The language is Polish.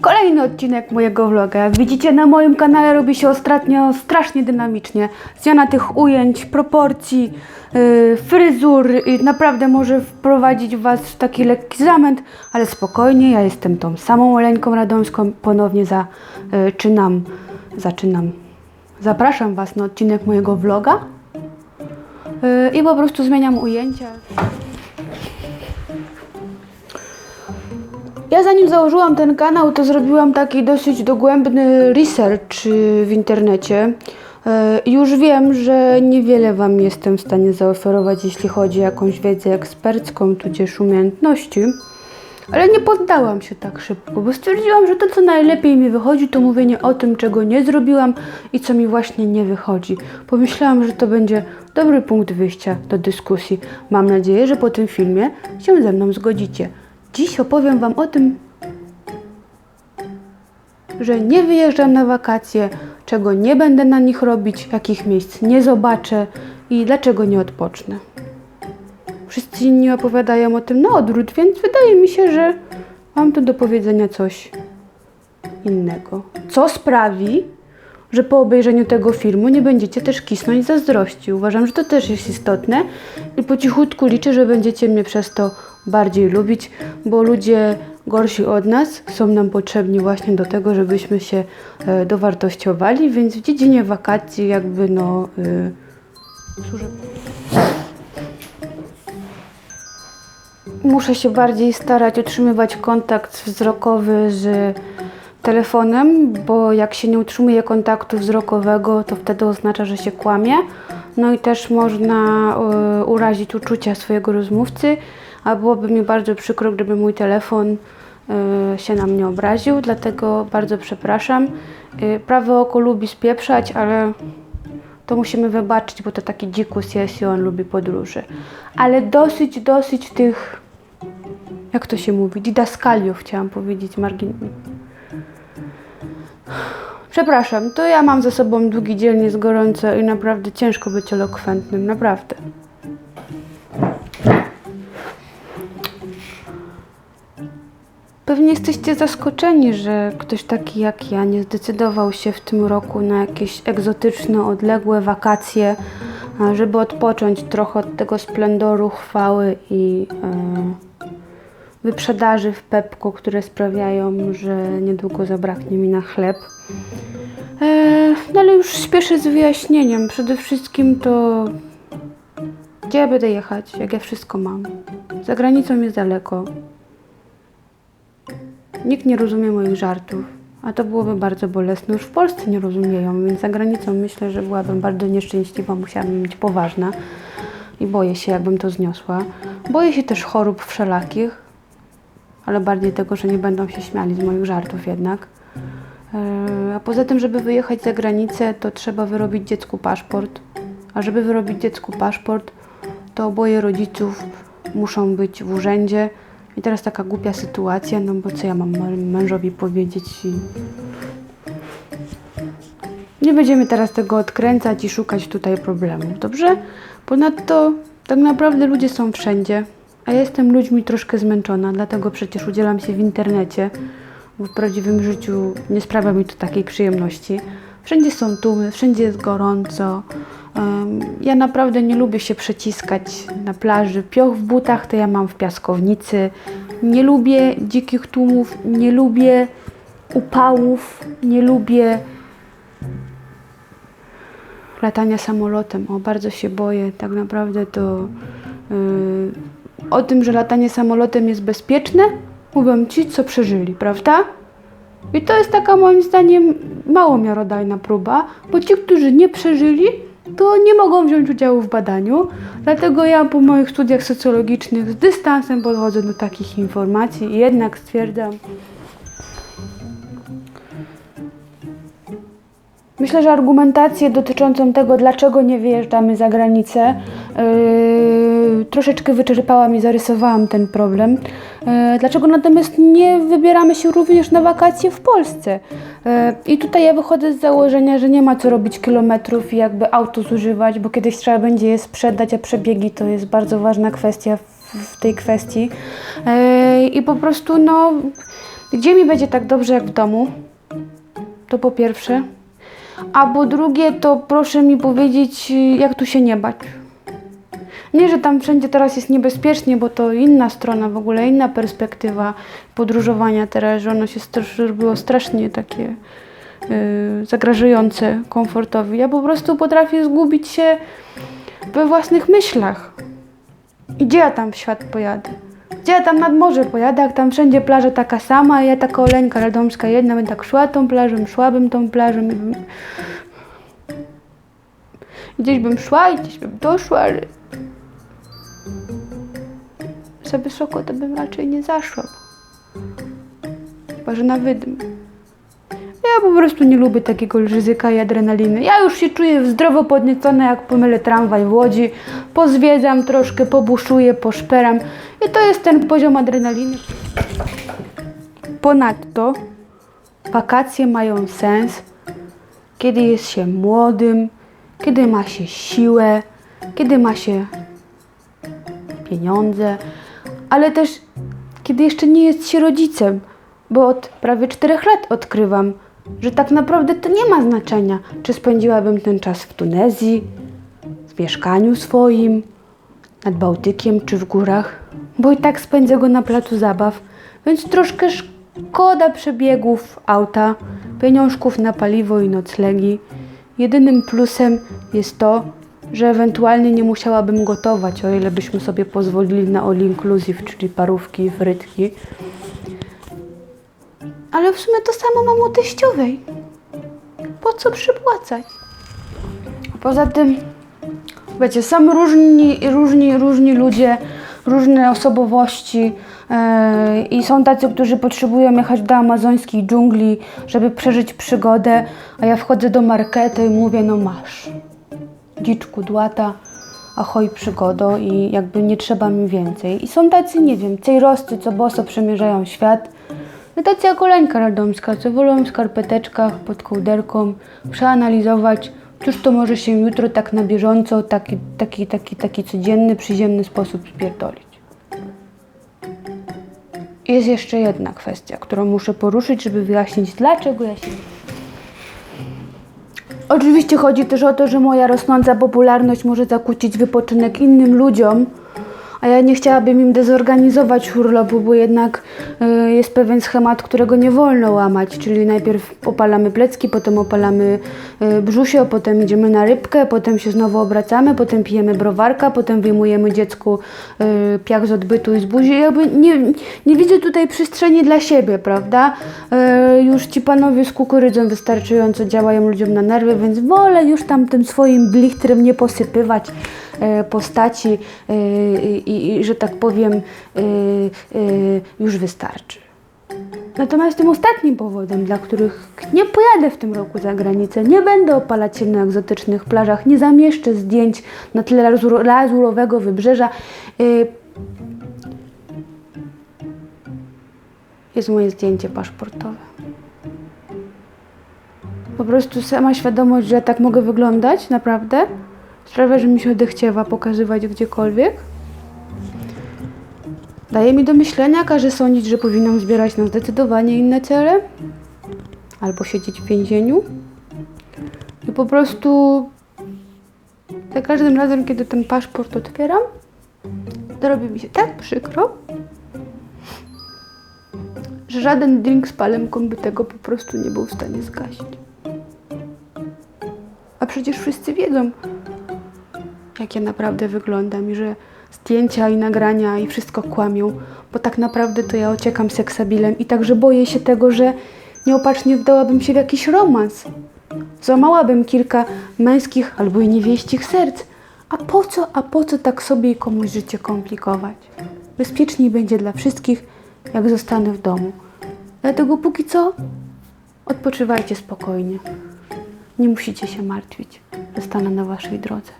Kolejny odcinek mojego vloga. Widzicie na moim kanale robi się ostatnio strasznie dynamicznie. Zmiana tych ujęć, proporcji, yy, fryzur i naprawdę może wprowadzić Was w taki lekki zamęt, ale spokojnie, ja jestem tą samą Oleńką Radomską. Ponownie zaczynam, zaczynam. Zapraszam Was na odcinek mojego vloga yy, i po prostu zmieniam ujęcia. Ja zanim założyłam ten kanał, to zrobiłam taki dosyć dogłębny research y, w internecie. E, Już wiem, że niewiele Wam jestem w stanie zaoferować, jeśli chodzi o jakąś wiedzę ekspercką, tudzież umiejętności. Ale nie poddałam się tak szybko, bo stwierdziłam, że to, co najlepiej mi wychodzi, to mówienie o tym, czego nie zrobiłam i co mi właśnie nie wychodzi. Pomyślałam, że to będzie dobry punkt wyjścia do dyskusji. Mam nadzieję, że po tym filmie się ze mną zgodzicie. Dziś opowiem Wam o tym, że nie wyjeżdżam na wakacje, czego nie będę na nich robić, jakich miejsc nie zobaczę i dlaczego nie odpocznę. Wszyscy inni opowiadają o tym na odwrót, więc wydaje mi się, że mam tu do powiedzenia coś innego. Co sprawi, że po obejrzeniu tego filmu nie będziecie też kisnąć zazdrości. Uważam, że to też jest istotne i po cichutku liczę, że będziecie mnie przez to bardziej lubić, bo ludzie gorsi od nas są nam potrzebni właśnie do tego, żebyśmy się e, dowartościowali, więc w dziedzinie wakacji jakby no... Służę Muszę się bardziej starać utrzymywać kontakt wzrokowy z telefonem, bo jak się nie utrzymuje kontaktu wzrokowego, to wtedy oznacza, że się kłamie. No i też można y, urazić uczucia swojego rozmówcy, a byłoby mi bardzo przykro, gdyby mój telefon y, się na mnie obraził, dlatego bardzo przepraszam. Y, prawe oko lubi spieprzać, ale to musimy wybaczyć, bo to taki dzikus jest i on lubi podróże. Ale dosyć, dosyć tych, jak to się mówi, didaskaliów chciałam powiedzieć, margin... Przepraszam, to ja mam za sobą długi dzień, jest gorąco i naprawdę ciężko być elokwentnym, naprawdę. Pewnie jesteście zaskoczeni, że ktoś taki jak ja nie zdecydował się w tym roku na jakieś egzotyczne, odległe wakacje, żeby odpocząć trochę od tego splendoru, chwały i e, wyprzedaży w Pepko, które sprawiają, że niedługo zabraknie mi na chleb. E, no ale już śpieszę z wyjaśnieniem. Przede wszystkim to gdzie ja będę jechać, jak ja wszystko mam? Za granicą jest daleko. Nikt nie rozumie moich żartów, a to byłoby bardzo bolesne. Już w Polsce nie rozumieją, więc za granicą myślę, że byłabym bardzo nieszczęśliwa, musiałabym być poważna i boję się, jakbym to zniosła. Boję się też chorób wszelakich, ale bardziej tego, że nie będą się śmiali z moich żartów jednak. Eee, A poza tym, żeby wyjechać za granicę, to trzeba wyrobić dziecku paszport. A żeby wyrobić dziecku paszport, to oboje rodziców muszą być w urzędzie. I teraz taka głupia sytuacja, no bo co ja mam mę- mężowi powiedzieć i... Nie będziemy teraz tego odkręcać i szukać tutaj problemów, dobrze? Ponadto tak naprawdę ludzie są wszędzie, a jestem ludźmi troszkę zmęczona, dlatego przecież udzielam się w internecie, bo w prawdziwym życiu nie sprawia mi to takiej przyjemności. Wszędzie są tłumy, wszędzie jest gorąco. Em, Ja naprawdę nie lubię się przeciskać na plaży. Pioch w butach to ja mam w piaskownicy. Nie lubię dzikich tłumów, nie lubię upałów, nie lubię latania samolotem. O, bardzo się boję. Tak naprawdę to yy, o tym, że latanie samolotem jest bezpieczne, mówią ci, co przeżyli, prawda? I to jest taka moim zdaniem mało miarodajna próba, bo ci, którzy nie przeżyli, to nie mogą wziąć udziału w badaniu. Dlatego ja po moich studiach socjologicznych z dystansem podchodzę do takich informacji i jednak stwierdzam, Myślę, że argumentację dotyczącą tego, dlaczego nie wyjeżdżamy za granicę, yy, troszeczkę wyczerpałam i zarysowałam ten problem. Yy, dlaczego natomiast nie wybieramy się również na wakacje w Polsce? Yy, I tutaj ja wychodzę z założenia, że nie ma co robić kilometrów i jakby auto zużywać, bo kiedyś trzeba będzie je sprzedać, a przebiegi to jest bardzo ważna kwestia w, tej kwestii. Yy, I po prostu no Gdzie mi będzie tak dobrze jak w domu? To po pierwsze. A po drugie, to proszę mi powiedzieć, y, jak tu się nie bać. Nie, że tam wszędzie teraz jest niebezpiecznie, bo to inna strona, w ogóle inna perspektywa podróżowania teraz, że ono się było strasznie takie yy, zagrażające komfortowi. Ja po prostu potrafię zgubić się we własnych myślach. I gdzie ja tam w świat pojadę? Gdzie ja tam nad morze pojadę, jak tam wszędzie plaża taka sama, a ja taka Oleńka Radomska jedna, bym tak szła tą plażą, szłabym tą plażą. Gdzieś bym szła i gdzieś bym doszła, ale... Za wysoko to bym raczej nie zaszła. Chyba, że na wydm. Ja po prostu nie lubię takiego ryzyka i adrenaliny. Ja już się czuję zdrowo podniecona, jak pomylę tramwaj w Łodzi, pozwiedzam troszkę, pobuszuję, poszperam. I to jest ten poziom adrenaliny. Ponadto wakacje mają sens, kiedy jest się młodym, kiedy ma się siłę, kiedy ma się pieniądze, ale też kiedy jeszcze nie jest się rodzicem, bo od prawie czterech lat odkrywam, że tak naprawdę to nie ma znaczenia, czy spędziłabym ten czas w Tunezji, w mieszkaniu swoim, nad Bałtykiem czy w górach, bo i tak spędzę go na placu zabaw, więc troszkę szkoda przebiegów auta, pieniążków na paliwo i noclegi. Jedynym plusem jest to, że ewentualnie nie musiałabym gotować, o ile byśmy sobie pozwolili na all inclusive, czyli parówki i frytki. Ale w sumie to samo mam u teściowej. Po co przypłacać? Poza tym, wiecie, są różni, różni, różni ludzie, różne osobowości e, i są tacy, którzy potrzebują jechać do amazońskiej dżungli, żeby przeżyć przygodę, a ja wchodzę do marketu i mówię, no masz, dziczku dłata, ahoj przygodo i jakby nie trzeba mi więcej. I są tacy, nie wiem, cejroscy, co boso przemierzają świat, i tacy jak Oleńka Radomska, co wolą w skarpeteczkach pod kołderką przeanalizować, cóż to może się jutro tak na bieżąco, taki, taki, taki, taki codzienny, przyziemny sposób spierdolić. Jest jeszcze jedna kwestia, którą muszę poruszyć, żeby wyjaśnić, dlaczego ja się Oczywiście chodzi też o to, że moja rosnąca popularność może zakłócić wypoczynek innym ludziom, a ja nie chciałabym im dezorganizować urlopu, bo jednak y, jest pewien schemat, którego nie wolno łamać, czyli najpierw opalamy plecki, potem opalamy y, brzusio, potem idziemy na rybkę, potem się znowu obracamy, potem pijemy browarka, potem wyjmujemy dziecku y, piach z odbytu i z buzi. Jakby nie, nie widzę tutaj przestrzeni dla siebie, prawda? Y, już ci panowie z kukurydzą wystarczająco działają ludziom na nerwy, więc wolę już tam tym swoim blichtrem nie posypywać postaci i, i, że tak powiem, e, e, już wystarczy. Natomiast tym ostatnim powodem, dla których nie pojadę w tym roku za granicę, nie będę opalać się na egzotycznych plażach, nie zamieszczę zdjęć na tle lazur- lazurowego wybrzeża, e, jest moje zdjęcie paszportowe. Po prostu sama świadomość, że tak mogę wyglądać, naprawdę, sprawia, że mi się odechciewa pokazywać gdziekolwiek. Daje mi do myślenia, każe sądzić, że powinnam zbierać na zdecydowanie inne cele, albo siedzieć w więzieniu. I po prostu za każdym razem, kiedy ten paszport otwieram, to robi mi się tak przykro, że żaden drink z palemką by tego po prostu nie był w stanie zgasić. A przecież wszyscy wiedzą, jak ja naprawdę wyglądam i że zdjęcia i nagrania i wszystko kłamią, bo tak naprawdę to ja ociekam seksabilem i także boję się tego, że nieopatrznie wdałabym się w jakiś romans. Złamałabym kilka męskich albo i niewieścich serc. A po co, a po co tak sobie i komuś życie komplikować? Bezpieczniej będzie dla wszystkich, jak zostanę w domu. Dlatego póki co odpoczywajcie spokojnie. Nie musicie się martwić, że stanę na waszej drodze.